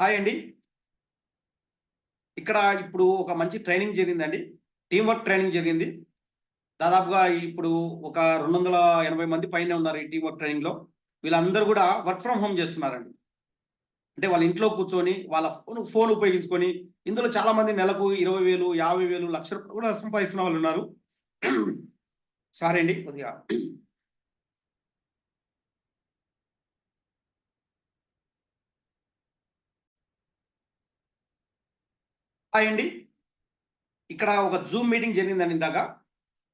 Hi అండి. ఇక్కడ ఇప్పుడు ఒక మంచి ట్రైనింగ్ జరిగిందండి. టీం వర్క్ ట్రైనింగ్ జరిగింది. దాదాపుగా ఇప్పుడు ఒక రెండు వందల ఎనభై మంది పైన ఉన్నారు ఈ టీం వర్క్ ట్రైనింగ్లో వీళ్ళందరూ కూడా వర్క్ ఫ్రమ్ హోమ్ చేస్తున్నారండి. అంటే వాళ్ళ ఇంట్లో కూర్చొని వాళ్ళ ఫోన్ ఫోన్ ఉపయోగించుకొని ఇందులో చాలా మంది నెలకు ఇరవై వేలు యాభై వేలు లక్ష రూపాయలు కూడా సంపాదిస్తున్న వాళ్ళు ఉన్నారు. సారీ అండి కొద్దిగా హాయ్ అండి ఇక్కడ ఒక జూమ్ మీటింగ్ జరిగిందండి ఇందాక.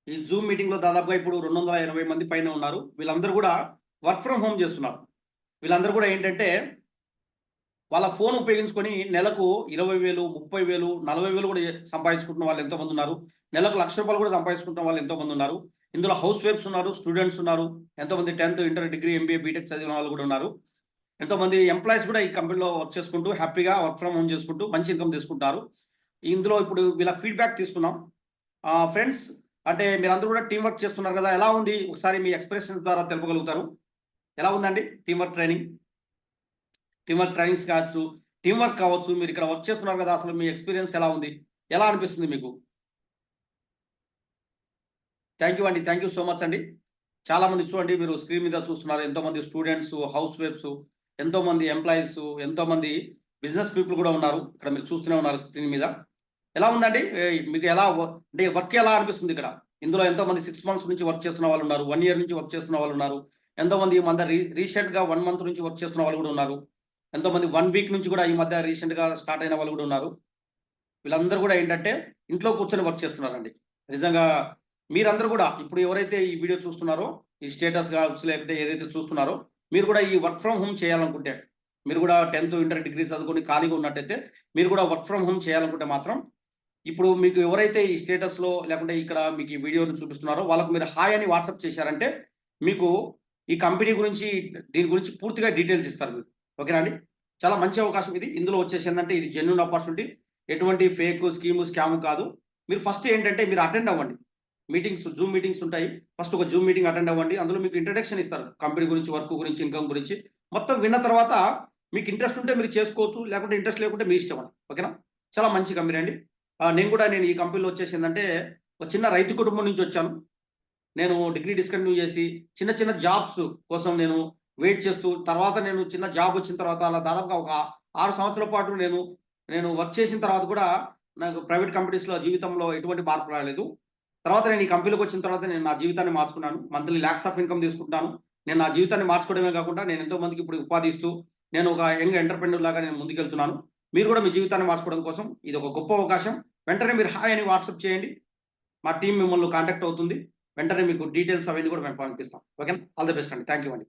ఈ జూమ్ మీటింగ్లో దాదాపుగా ఇప్పుడు రెండు వందల ఎనభై మంది పైన ఉన్నారు. వీళ్ళందరూ కూడా వర్క్ ఫ్రమ్ హోమ్ చేస్తున్నారు. వీళ్ళందరూ కూడా ఏంటంటే వాళ్ళ ఫోన్ ఉపయోగించుకొని నెలకు ఇరవై వేలు ముప్పై వేలు నలభై వేలు కూడా సంపాదించుకుంటున్న వాళ్ళు ఎంతో మంది ఉన్నారు. నెలకు లక్ష రూపాయలు కూడా సంపాదించుకుంటున్న వాళ్ళు ఎంతో మంది ఉన్నారు. ఇందులో హౌస్ వైఫ్స్ ఉన్నారు స్టూడెంట్స్ ఉన్నారు ఎంతో మంది tenth inter degree MBA BTech చదివిన వాళ్ళు కూడా ఉన్నారు. ఎంతో మంది ఎంప్లాయీస్ కూడా ఈ కంపెనీలో వర్క్ చేసుకుంటూ హ్యాపీగా వర్క్ ఫ్రమ్ హోమ్ చేసుకుంటూ మంచి ఇన్కమ్ తీసుకుంటారు ఇందులో ఇప్పుడు వీళ్ళ ఫీడ్బ్యాక్ తీసుకున్నాం ఫ్రెండ్స్ అంటే మీరందరూ కూడా టీం వర్క్ చేస్తున్నారు కదా ఎలా ఉంది? ఒకసారి మీ ఎక్స్ప్రెషన్స్ ద్వారా తెలుపగలుగుతారు. ఎలా ఉందండి? Team work training team work trainings కావచ్చు టీం వర్క్ కావచ్చు మీరు ఇక్కడ వర్క్ చేస్తున్నారు కదా అసలు మీ ఎక్స్పీరియన్స్ ఎలా ఉంది? ఎలా అనిపిస్తుంది మీకు? థ్యాంక్ యూ అండి థ్యాంక్ యూ సో మచ్ అండి. చాలా మంది చూడండి మీరు స్క్రీన్ మీద చూస్తున్నారు. ఎంతో మంది స్టూడెంట్స్ హౌస్ వైఫ్స్ ఎంతో మంది ఎంప్లాయీస్ ఎంతో మంది బిజినెస్ పీపుల్ కూడా ఉన్నారు. ఇక్కడ మీరు చూస్తూనే ఉన్నారు స్క్రీన్ మీద. ఎలా ఉందండి? మీకు ఎలా అంటే వర్క్ ఎలా అనిపిస్తుంది ఇక్కడ? ఇందులో ఎంతో మంది సిక్స్ మంత్స్ నుంచి వర్క్ చేస్తున్న వాళ్ళు ఉన్నారు వన్ ఇయర్ నుంచి వర్క్ చేస్తున్న వాళ్ళు ఉన్నారు ఎంతో మంది ఈ మధ్య రీసెంట్గా వన్ మంత్ నుంచి వర్క్ చేస్తున్న వాళ్ళు కూడా ఉన్నారు ఎంతో మంది వన్ వీక్ నుంచి కూడా ఈ మధ్య రీసెంట్గా స్టార్ట్ అయిన వాళ్ళు కూడా ఉన్నారు. వీళ్ళందరూ కూడా ఏంటంటే ఇంట్లో కూర్చొని వర్క్ చేస్తున్నారండి. నిజంగా మీరందరూ కూడా ఇప్పుడు ఎవరైతే ఈ వీడియో చూస్తున్నారో ఈ స్టేటస్ కావచ్చు లేకపోతే ఏదైతే చూస్తున్నారో మీరు కూడా ఈ వర్క్ ఫ్రమ్ హోమ్ చేయాలనుకుంటే మీరు కూడా టెన్త్ ఇంటర్ డిగ్రీ చదువుకొని ఖాళీగా ఉన్నట్టయితే మీరు కూడా వర్క్ ఫ్రమ్ హోమ్ చేయాలనుకుంటే మాత్రం ఇప్పుడు మీకు ఎవరైతే ఈ స్టేటస్లో లేకుంటే ఇక్కడ మీకు ఈ వీడియోని చూపిస్తున్నారో వాళ్ళకు మీరు హాయ్ అని వాట్సాప్ చేశారంటే మీకు ఈ కంపెనీ గురించి దీని గురించి పూర్తిగా డీటెయిల్స్ ఇస్తారు మీరు. ఓకేనా అండి? చాలా మంచి అవకాశం ఇది. ఇందులో వచ్చేసి ఏంటంటే ఇది జెన్యున్ ఆపర్చునిటీ ఎటువంటి ఫేక్ స్కీము స్కామ్ కాదు. మీరు ఫస్ట్ ఏంటంటే మీరు అటెండ్ అవ్వండి. మీటింగ్స్ జూమ్ మీటింగ్స్ ఉంటాయి. ఫస్ట్ ఒక జూమ్ మీటింగ్ అటెండ్ అవ్వండి. అందులో మీకు ఇంట్రడక్షన్ ఇస్తారు. కంపెనీ గురించి వర్క్ గురించి ఇన్కమ్ గురించి. మొత్తం విన్న తర్వాత మీకు ఇంట్రెస్ట్ ఉంటే మీరు చేసుకోవచ్చు. లేకుంటే ఇంట్రెస్ట్ లేకుంటే మీ ఇష్టం అండి. ఓకేనా చాలా మంచి కంపెనీ అండి. నేను కూడా నేను ఈ కంపెనీలో వచ్చేసిందంటే ఒక చిన్న రైతు కుటుంబం నుంచి వచ్చాను. నేను డిగ్రీ డిస్కంటిన్యూ చేసి చిన్న చిన్న జాబ్స్ కోసం నేను వెయిట్ చేస్తూ తర్వాత నేను చిన్న జాబ్ వచ్చిన తర్వాత అలా దాదాపుగా ఒక ఆరు సంవత్సరాల పాటు నేను నేను వర్క్ చేసిన తర్వాత కూడా నాకు ప్రైవేట్ కంపెనీస్లో జీవితంలో ఎటువంటి మార్పు రాలేదు. తర్వాత నేను ఈ కంపెనీలోకి వచ్చిన తర్వాత నేను నా జీవితాన్ని మార్చుకున్నాను. మంత్లీ ల్యాక్స్ ఆఫ్ ఇన్కమ్ తీసుకుంటాను నేను నా జీవితాన్ని మార్చుకోవడమే కాకుండా నేను ఎంతో మందికి ఇప్పుడు ఉపాధి ఇస్తూ నేను ఒక యంగ్ ఎంటర్ప్రెన్యూర్ లాగా నేను ముందుకెళ్తున్నాను. మీరు కూడా మీ జీవితాన్ని మార్చుకోవడం కోసం ఇది ఒక గొప్ప అవకాశం. వెంటనే మీరు హాయ్ అని వాట్సాప్ చేయండి. మా టీం మిమ్మల్ని కాంటాక్ట్ అవుతుంది. వెంటనే మీకు డీటెయిల్స్ అవన్నీ కూడా మేము పంపిస్తాం. ఓకే ఆల్ ది బెస్ట్ అండి. థ్యాంక్ యూ అండి.